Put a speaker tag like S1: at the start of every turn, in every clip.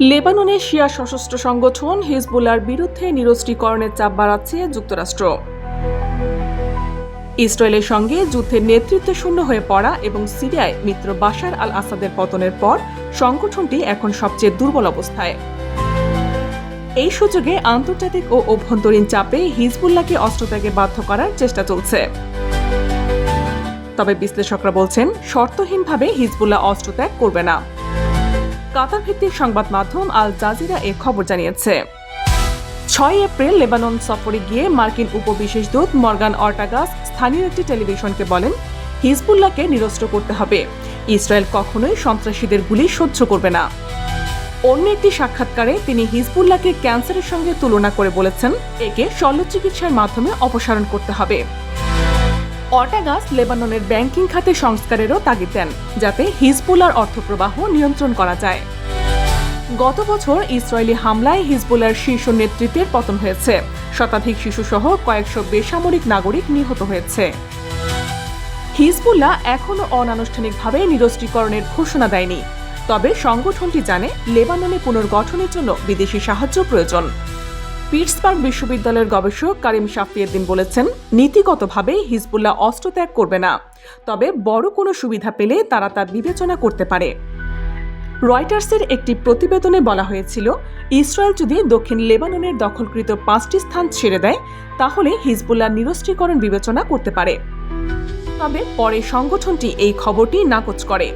S1: লেবাননের শিয়া সশস্ত্র সংগঠন হিজবুল্লার বিরুদ্ধে নিরস্ত্রীকরণের চাপ বাড়াচ্ছে যুক্তরাষ্ট্র। ইসরায়েলের সঙ্গে যুদ্ধের নেতৃত্ব শূন্য হয়ে পড়া এবং সিরিয়ায় মিত্র বাশার আল আসাদের পতনের পর সংগঠনটি এখন সবচেয়ে দুর্বল অবস্থায়। এই সুযোগে আন্তর্জাতিক ও অভ্যন্তরীণ চাপে হিজবুল্লাহকে অস্ত্রত্যাগে বাধ্য করার চেষ্টা চলছে। তবে বিশ্লেষকরা বলছেন, শর্তহীনভাবে হিজবুল্লাহ অস্ত্রত্যাগ করবে না। কাতার ভিত্তিক সংবাদ মাধ্যম আল জাজিরা এ খবর জানিয়েছে। ছয় এপ্রিল লেবানন সফরে গিয়ে মার্কিন উপবিশেষ দূত মর্গান অর্টাগাস স্থানীয় একটি টেলিভিশনকে বলেন, হিজবুল্লাহকে নিরস্ত্র করতে হবে। ইসরায়েল কখনোই সন্ত্রাসীদের গুলি সহ্য করবে না। অন্য একটি সাক্ষাৎকারে তিনি হিজবুল্লাহকে ক্যান্সারের সঙ্গে তুলনা করে বলেছেন, একে শল্যচিকিৎসার মাধ্যমে অপসারণ করতে হবে। অর্টাগাস লেবাননের ব্যাংকিং খাতে সংস্কারেরও তাগিদ দেন, যাতে হিজবুলার অর্থপ্রবাহ নিয়ন্ত্রণ করা যায়। গত বছর ইসরায়েলি হামলায় হিজবুলার শীর্ষ নেতৃত্বের পতন হয়েছে। শতাধিক শিশুসহ কয়েকশো বেসামরিক নাগরিক নিহত হয়েছে। হিজবুল্লাহ এখনও অনানুষ্ঠানিকভাবে নিরস্ত্রীকরণের ঘোষণা দেয়নি। তবে সংগঠনটি জানে, লেবাননে পুনর্গঠনের জন্য বিদেশি সাহায্য প্রয়োজন। পিটসবার্গ বিশ্ববিদ্যালয়ের গবেষক কারিম শাফিয়েদ্দিন বলেছেন, নীতিগতভাবে হিজবুল্লাহ অস্ত্র ত্যাগ করবে না। তবে বড় কোনো সুবিধা পেলে তারা তা বিবেচনা করতে পারে। রয়টার্সের একটি প্রতিবেদনে বলা হয়েছিল, ইসরায়েল যদি দক্ষিণ লেবাননের দখলকৃত পাঁচটি স্থান ছেড়ে দেয়, তাহলে হিজবুল্লাহ নিরস্ত্রীকরণ বিবেচনা করতে পারে। তবে পরে সংগঠনটি এই খবরটি নাকচ করে।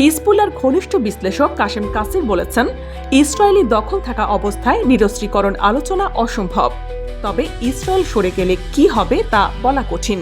S1: হিজবুল্লার ঘনিষ্ঠ বিশ্লেষক কাশেম কাসির বলেছেন, ইসরায়েলি দখল থাকা অবস্থায় নিরস্ত্রীকরণ আলোচনা অসম্ভব। তবে ইসরায়েল সরে গেলে কি হবে তা বলা কঠিন।